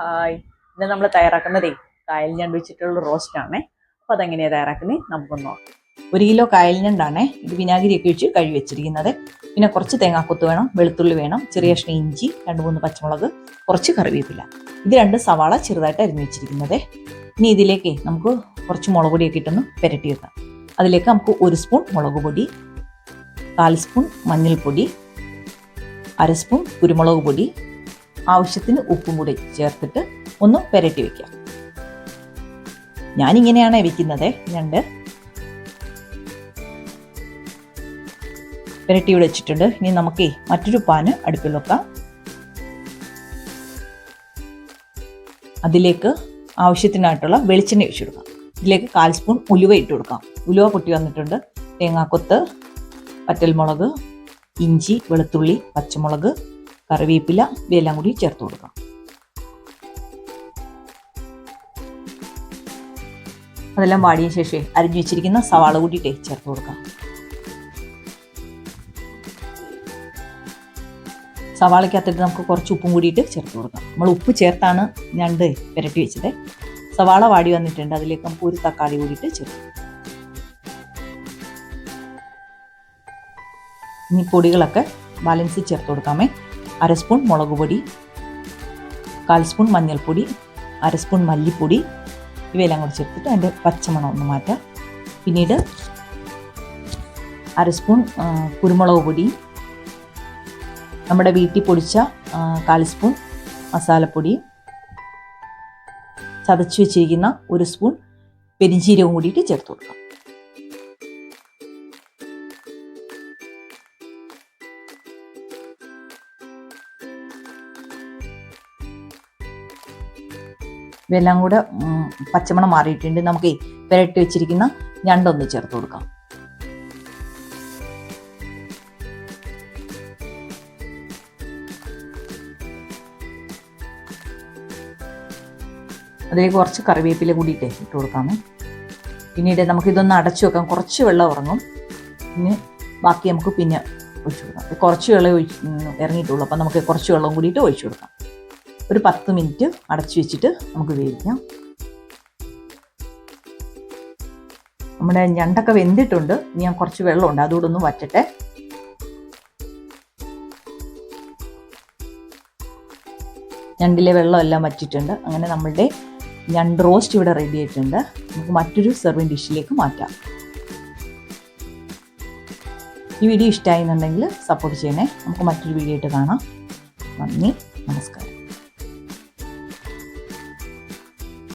Hi. ഇന്ന് നമ്മൾ തയ്യാറാക്കുന്നതേ കായൽ ഞണ്ട് വെച്ചിട്ടുള്ള റോസ്റ്റ് ആണേ. അപ്പോൾ അതെങ്ങനെയാണ് തയ്യാറാക്കുന്നത് നമുക്കൊന്ന് നോക്കാം. ഒരു കിലോ കായൽ ഞണ്ടാണേ. ഇത് വിനാഗിരിയൊക്കെ ഒഴിച്ച് കഴുകി വെച്ചിരിക്കുന്നത്. പിന്നെ കുറച്ച് തേങ്ങാക്കൊത്ത് വേണം വെളുത്തുള്ളി വേണം ചെറിയ കഷ്ണം ഇഞ്ചി രണ്ട് മൂന്ന് പച്ചമുളക് കുറച്ച് കറിവേപ്പില. ഇത് രണ്ട് സവാള ചെറുതായിട്ട് അരിഞ്ഞു വെച്ചിരിക്കുന്നത്. ഇനി ഇതിലേക്ക് നമുക്ക് കുറച്ച് മുളക് പൊടിയൊക്കെ ഇട്ടൊന്ന് പുരട്ടി വെക്കാം. അതിലേക്ക് നമുക്ക് ഒരു സ്പൂൺ മുളക് പൊടി കാൽ സ്പൂൺ മഞ്ഞൾപ്പൊടി അര സ്പൂൺ കുരുമുളക് പൊടി ആവശ്യത്തിന് ഉപ്പും കൂടി ചേർത്തിട്ട് ഒന്ന് പെരട്ടി വെക്കാം. ഞാനിങ്ങനെയാണ് വെക്കുന്നത്. ഞണ്ട് പുരട്ടി വെച്ചിട്ടുണ്ട്. ഇനി നമുക്ക് മറ്റൊരു പാന് അടുപ്പിൽ വെക്കാം. അതിലേക്ക് ആവശ്യത്തിനായിട്ടുള്ള വെളിച്ചെണ്ണ ഒഴിച്ചു കൊടുക്കാം. ഇതിലേക്ക് കാൽ സ്പൂൺ ഉലുവ ഇട്ട് കൊടുക്കാം. ഉലുവ പൊട്ടി വന്നിട്ടുണ്ട്. തേങ്ങാക്കൊത്ത് പറ്റൽമുളക് ഇഞ്ചി വെളുത്തുള്ളി പച്ചമുളക് കറിവേപ്പില ഇവയെല്ലാം കൂടി ചേർത്ത് കൊടുക്കാം അതെല്ലാം വാടിയ ശേഷം അരിഞ്ഞു വെച്ചിരിക്കുന്ന സവാള കൂടിയിട്ട് ചേർത്ത് കൊടുക്കാം. സവാളയ്ക്കകത്തിട്ട് നമുക്ക് കുറച്ച് ഉപ്പും കൂടിയിട്ട് ചേർത്ത് കൊടുക്കാം. നമ്മൾ ഉപ്പ് ചേർത്താണ് ഞണ്ട് പുരട്ടി വെച്ചത്. സവാള വാടി വന്നിട്ടുണ്ട്. അതിലേക്ക് നമുക്ക് ഒരു തക്കാളി കൂടിയിട്ട് ചേർത്ത് ഇനി പൊടികളൊക്കെ ബാലൻസ് ചേർത്ത് കൊടുക്കാമേ. അര സ്പൂൺ മുളക് പൊടി കാൽ സ്പൂൺ മഞ്ഞൾപ്പൊടി അര സ്പൂൺ മല്ലിപ്പൊടി ഇവയെല്ലാം കൂടി ചേർത്തിട്ട് അതിന്റെ പച്ചമണം ഒന്ന് മാറ്റാം. പിന്നീട് അര സ്പൂൺ കുരുമുളക് പൊടി നമ്മുടെ വീട്ടിൽ പൊടിച്ച കാൽ സ്പൂൺ മസാലപ്പൊടി ചതച്ച് വെച്ചിരിക്കുന്ന ഒരു സ്പൂൺ പെരിഞ്ചീരകം കൂടിയിട്ട് ചേർത്ത് കൊടുക്കാം. ഇതെല്ലാം കൂടെ പച്ചമണം മാറിയിട്ടുണ്ട്. നമുക്ക് പുരട്ടി വെച്ചിരിക്കുന്ന ഞണ്ടൊന്ന് ചേർത്ത് കൊടുക്കാം. അതിലേക്ക് കുറച്ച് കറിവേപ്പില കൂടിയിട്ട് ഇട്ട് കൊടുക്കാമേ. പിന്നീട് നമുക്ക് ഇതൊന്ന് അടച്ചു വെക്കാം. കുറച്ച് വെള്ളം ഇറങ്ങും. പിന്നെ ബാക്കി നമുക്ക് പിന്നെ ഒഴിച്ചു കൊടുക്കാം. കുറച്ച് വെള്ളം ഇറങ്ങിയിട്ടുള്ളൂ. അപ്പം നമുക്ക് കുറച്ച് വെള്ളം കൂടിയിട്ട് ഒഴിച്ചു കൊടുക്കാം. ഒരു പത്ത് മിനിറ്റ് അടച്ചു വെച്ചിട്ട് നമുക്ക് വേവിക്കാം. നമ്മുടെ ഞണ്ടൊക്കെ വെന്തിട്ടുണ്ട്. ഞാൻ കുറച്ച് വെള്ളമുണ്ട്. അതുകൂടെ ഒന്ന് വറ്റട്ടെ. ഞണ്ടിലെ വെള്ളം എല്ലാം വറ്റിയിട്ടുണ്ട്. അങ്ങനെ നമ്മളുടെ ഞണ്ട് റോസ്റ്റ് ഇവിടെ റെഡി ആയിട്ടുണ്ട്. നമുക്ക് മറ്റൊരു സെർവിങ് ഡിഷിലേക്ക് മാറ്റാം. ഈ വീഡിയോ ഇഷ്ടമായി എന്നുണ്ടെങ്കിൽ സപ്പോർട്ട് ചെയ്യണേ. നമുക്ക് മറ്റൊരു വീഡിയോ ആയിട്ട് കാണാം. നന്ദി. നമസ്കാരം.